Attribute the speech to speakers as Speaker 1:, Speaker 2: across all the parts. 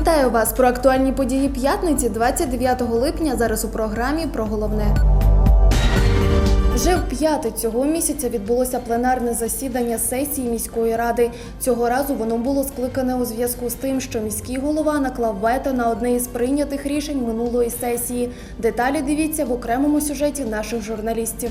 Speaker 1: Вітаю вас про актуальні події п'ятниці 29 липня. Зараз у програмі про головне. Вже в п'яте цього місяця відбулося пленарне засідання сесії міської ради. Цього разу воно було скликане у зв'язку з тим, що міський голова наклав вето на одне із прийнятих рішень минулої сесії. Деталі дивіться в окремому сюжеті наших журналістів.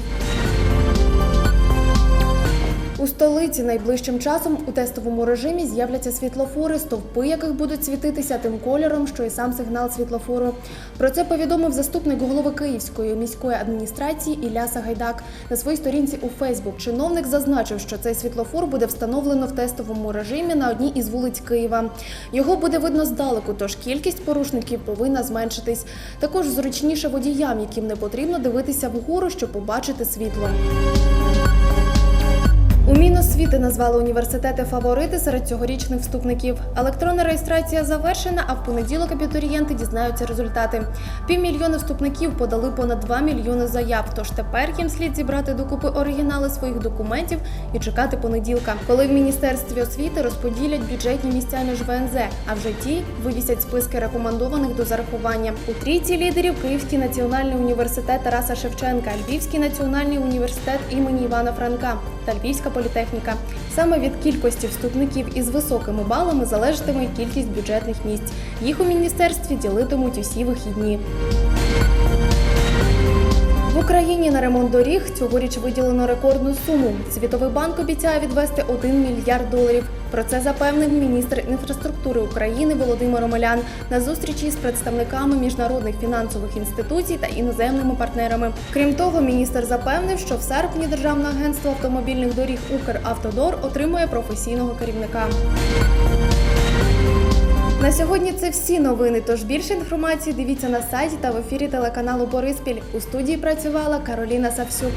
Speaker 1: У столиці найближчим часом у тестовому режимі з'являться світлофори, стовпи яких будуть світитися тим кольором, що і сам сигнал світлофору. Про це повідомив заступник голови Київської міської адміністрації Ілля Сагайдак. На своїй сторінці у Фейсбук чиновник зазначив, що цей світлофор буде встановлено в тестовому режимі на одній із вулиць Києва. Його буде видно здалеку, тож кількість порушників повинна зменшитись. Також зручніше водіям, яким не потрібно дивитися вгору, щоб побачити світло. У Міносвіти назвали університети фаворити серед цьогорічних вступників. Електронна реєстрація завершена, а в понеділок абітурієнти дізнаються результати. Півмільйона вступників подали понад 2 мільйони заяв. Тож тепер їм слід зібрати докупи оригінали своїх документів і чекати понеділка, коли в міністерстві освіти розподілять бюджетні місця між ВНЗ, а вже ті вивісять списки рекомендованих до зарахування. У трійці лідерів Київський національний університет Тараса Шевченка, Львівський національний університет імені Івана Франка та Львівська політехніка. Саме від кількості вступників із високими балами залежатиме кількість бюджетних місць. Їх у міністерстві ділитимуть усі вихідні. В Україні на ремонт доріг цьогоріч виділено рекордну суму. Світовий банк обіцяє відвести 1 мільярд доларів. Про це запевнив міністр інфраструктури України Володимир Омелян на зустрічі з представниками міжнародних фінансових інституцій та іноземними партнерами. Крім того, міністр запевнив, що в серпні Державне агентство автомобільних доріг Укравтодор отримує професійного керівника. На сьогодні це всі новини. Тож більше інформації дивіться на сайті та в ефірі телеканалу Бориспіль. У студії працювала Кароліна Савсюк.